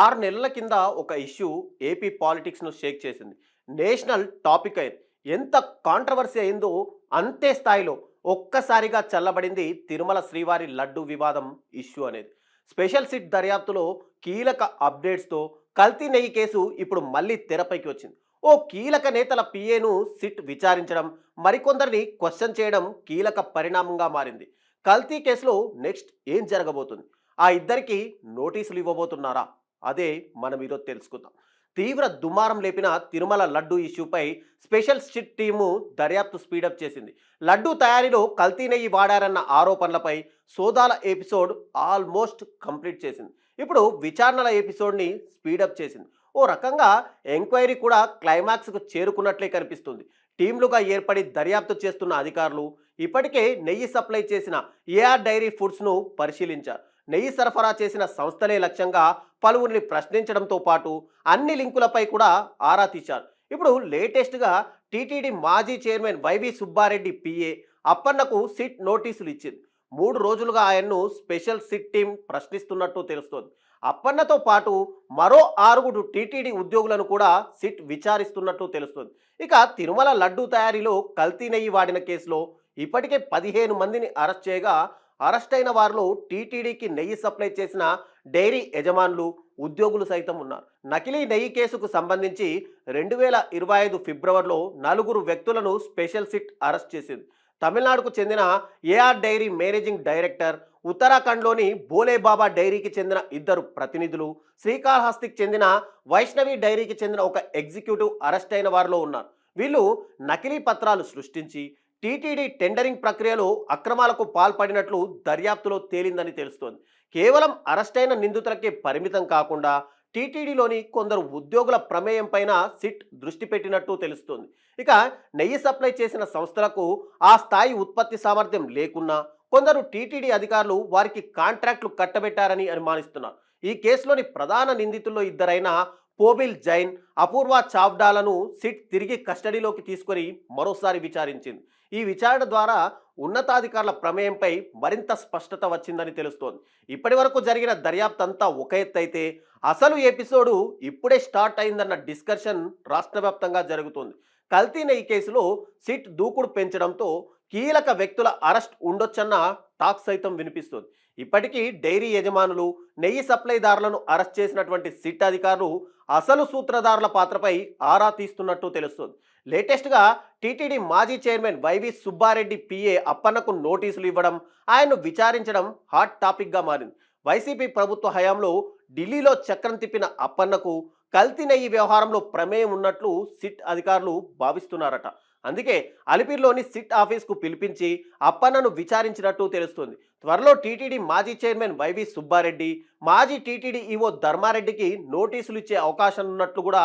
ఆరు నెలల కింద ఒక ఇష్యూ ఏపీ పాలిటిక్స్ను షేక్ చేసింది. నేషనల్ టాపిక్ అయింది ఎంత కాంట్రవర్సీ అయిందో అంతే స్థాయిలో ఒక్కసారిగా చల్లబడింది తిరుమల శ్రీవారి లడ్డు వివాదం ఇష్యూ అనేది. స్పెషల్ సిట్ దర్యాప్తులో కీలక అప్డేట్స్తో కల్తీ నెయ్యి కేసు ఇప్పుడు మళ్ళీ తెరపైకి వచ్చింది. ఓ కీలక నేతల పిఏను సిట్ విచారించడం మరికొందరిని క్వశ్చన్ చేయడం కీలక పరిణామంగా మారింది. కల్తీ కేసులో నెక్స్ట్ ఏం జరగబోతుంది? ఆ ఇద్దరికి నోటీసులు ఇవ్వబోతున్నారా? అదే మనం ఈరోజు తెలుసుకుందాం. తీవ్ర దుమారం లేపిన తిరుమల లడ్డు ఇష్యూపై స్పెషల్ స్టిట్ టీము దర్యాప్తు స్పీడప్ చేసింది. లడ్డు తయారీలో కల్తీ నెయ్యి వాడారన్న ఆరోపణలపై సోదాల ఎపిసోడ్ ఆల్మోస్ట్ కంప్లీట్ చేసింది. ఇప్పుడు విచారణల ఎపిసోడ్ని స్పీడప్ చేసింది. ఓ రకంగా ఎంక్వైరీ కూడా క్లైమాక్స్కు చేరుకున్నట్లే కనిపిస్తుంది. టీంలుగా ఏర్పడి దర్యాప్తు చేస్తున్న అధికారులు ఇప్పటికే నెయ్యి సప్లై చేసిన ఏఆర్ డైరీ ఫుడ్స్ను పరిశీలించారు. నెయ్యి సరఫరా చేసిన సంస్థలే లక్ష్యంగా పలువురిని ప్రశ్నించడంతో పాటు అన్ని లింకులపై కూడా ఆరా తీశారు. ఇప్పుడు లేటెస్ట్గా టీటీడీ మాజీ చైర్మన్ వైవి సుబ్బారెడ్డి పిఏ అప్పన్నకు సిట్ నోటీసులు ఇచ్చింది. మూడు రోజులుగా ఆయన్ను స్పెషల్ సిట్ టీం ప్రశ్నిస్తున్నట్టు తెలుస్తోంది. అప్పన్నతో పాటు మరో ఆరుగురు టీటీడీ ఉద్యోగులను కూడా సిట్ విచారిస్తున్నట్టు తెలుస్తుంది. ఇక తిరుమల లడ్డు తయారీలో కల్తీ నెయ్యి వాడిన కేసులో ఇప్పటికే పదిహేను మందిని అరెస్ట్ చేయగా అరెస్ట్ అయిన వారిలో టీటీడీకి నెయ్యి సప్లై చేసిన డైరీ యజమానులు ఉద్యోగులు సైతం ఉన్నారు. నకిలీ నెయ్యి కేసుకు సంబంధించి రెండు వేల ఇరవై ఐదు ఫిబ్రవరిలో నలుగురు వ్యక్తులను స్పెషల్ సిట్ అరెస్ట్ చేసింది. తమిళనాడుకు చెందిన ఏఆర్ డైరీ మేనేజింగ్ డైరెక్టర్ ఉత్తరాఖండ్లోని బోలేబాబా డైరీకి చెందిన ఇద్దరు ప్రతినిధులు శ్రీకాళహస్తికి చెందిన వైష్ణవి డైరీకి చెందిన ఒక ఎగ్జిక్యూటివ్ అరెస్ట్ అయిన వారిలో ఉన్నారు. వీళ్ళు నకిలీ పత్రాలు సృష్టించి టీటీడీ టెండరింగ్ ప్రక్రియలో అక్రమాలకు పాల్పడినట్లు దర్యాప్తులో తేలిందని తెలుస్తోంది. కేవలం అరెస్టైన నిందితులకే పరిమితం కాకుండా టీటీడీలోని కొందరు ఉద్యోగుల ప్రమేయం పైన సిట్ దృష్టి పెట్టినట్టు తెలుస్తోంది. ఇక నెయ్యి సప్లై చేసిన సంస్థలకు ఆ స్థాయి ఉత్పత్తి సామర్థ్యం లేకున్నా కొందరు టీటీడీ అధికారులు వారికి కాంట్రాక్టులు కట్టబెట్టారని అనుమానిస్తున్నారు. ఈ కేసులోని ప్రధాన నిందితుల్లో ఇద్దరైన పోబిల్ జైన్ అపూర్వ చావ్డాలను సిట్ తిరిగి కస్టడీలోకి తీసుకొని మరోసారి విచారించింది. ఈ విచారణ ద్వారా ఉన్నతాధికారుల ప్రమేయంపై మరింత స్పష్టత వచ్చిందని తెలుస్తోంది. ఇప్పటి వరకు జరిగిన దర్యాప్తు అంతా ఒక ఎత్తు అయితే అసలు ఎపిసోడు ఇప్పుడే స్టార్ట్ అయిందన్న డిస్కషన్ రాష్ట్ర వ్యాప్తంగా జరుగుతోంది. కల్తీన ఈ కేసులో సిట్ దూకుడు పెంచడంతో కీలక వ్యక్తుల అరెస్ట్ ఉండొచ్చన్న టాక్ సైతం వినిపిస్తుంది. ఇప్పటికీ డైరీ యజమానులు నెయ్యి సప్లైదారులను అరెస్ట్ చేసినటువంటి సిట్ అధికారులు అసలు సూత్రధారుల పాత్రపై ఆరా తీస్తున్నట్టు తెలుస్తుంది. లేటెస్ట్గా టీటీడీ మాజీ చైర్మన్ వైవి సుబ్బారెడ్డి పిఏ అప్పన్నకు నోటీసులు ఇవ్వడం ఆయన్ను విచారించడం హాట్ టాపిక్గా మారింది. వైసీపీ ప్రభుత్వ హయాంలో ఢిల్లీలో చక్రం తిప్పిన అప్పన్నకు కల్తీ నెయ్యి వ్యవహారంలో ప్రమేయం ఉన్నట్లు సిట్ అధికారులు భావిస్తున్నారట. అందుకే అలిపిరిలోని సిట్ ఆఫీస్కు పిలిపించి అప్పన్నను విచారించినట్టు తెలుస్తుంది. త్వరలో టీటీడీ మాజీ చైర్మన్ వైవి సుబ్బారెడ్డి మాజీ టీటీడీ ఈవో ధర్మారెడ్డికి నోటీసులు ఇచ్చే అవకాశం ఉన్నట్లు కూడా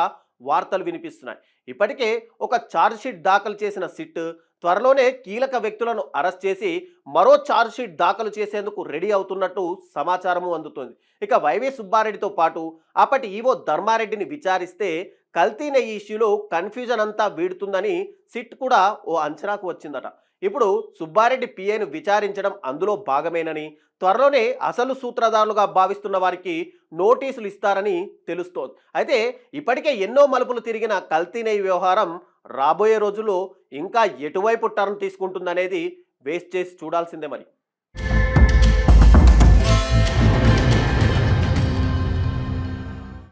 వార్తలు వినిపిస్తున్నాయి. ఇప్పటికే ఒక ఛార్జ్షీట్ దాఖలు చేసిన సిట్ త్వరలోనే కీలక వ్యక్తులను అరెస్ట్ చేసి మరో ఛార్జ్షీట్ దాఖలు చేసేందుకు రెడీ అవుతున్నట్టు సమాచారము అందుతోంది. ఇక వైవి సుబ్బారెడ్డితో పాటు అప్పటి ఈవో ధర్మారెడ్డిని విచారిస్తే కల్తీ నెయ్యి ఇష్యూలో కన్ఫ్యూజన్ అంతా వీడుతుందని సిట్ కూడా ఓ అంచనాకు వచ్చిందట. ఇప్పుడు సుబ్బారెడ్డి పిఏను విచారించడం అందులో భాగమేనని త్వరలోనే అసలు సూత్రధారులుగా భావిస్తున్న వారికి నోటీసులు ఇస్తారని తెలుస్తోంది. అయితే ఇప్పటికే ఎన్నో మలుపులు తిరిగిన కల్తీ వ్యవహారం రాబోయే రోజుల్లో ఇంకా ఎటువైపు టర్న్ తీసుకుంటుందనేది వేస్ట్ చేసి చూడాల్సిందే మరి.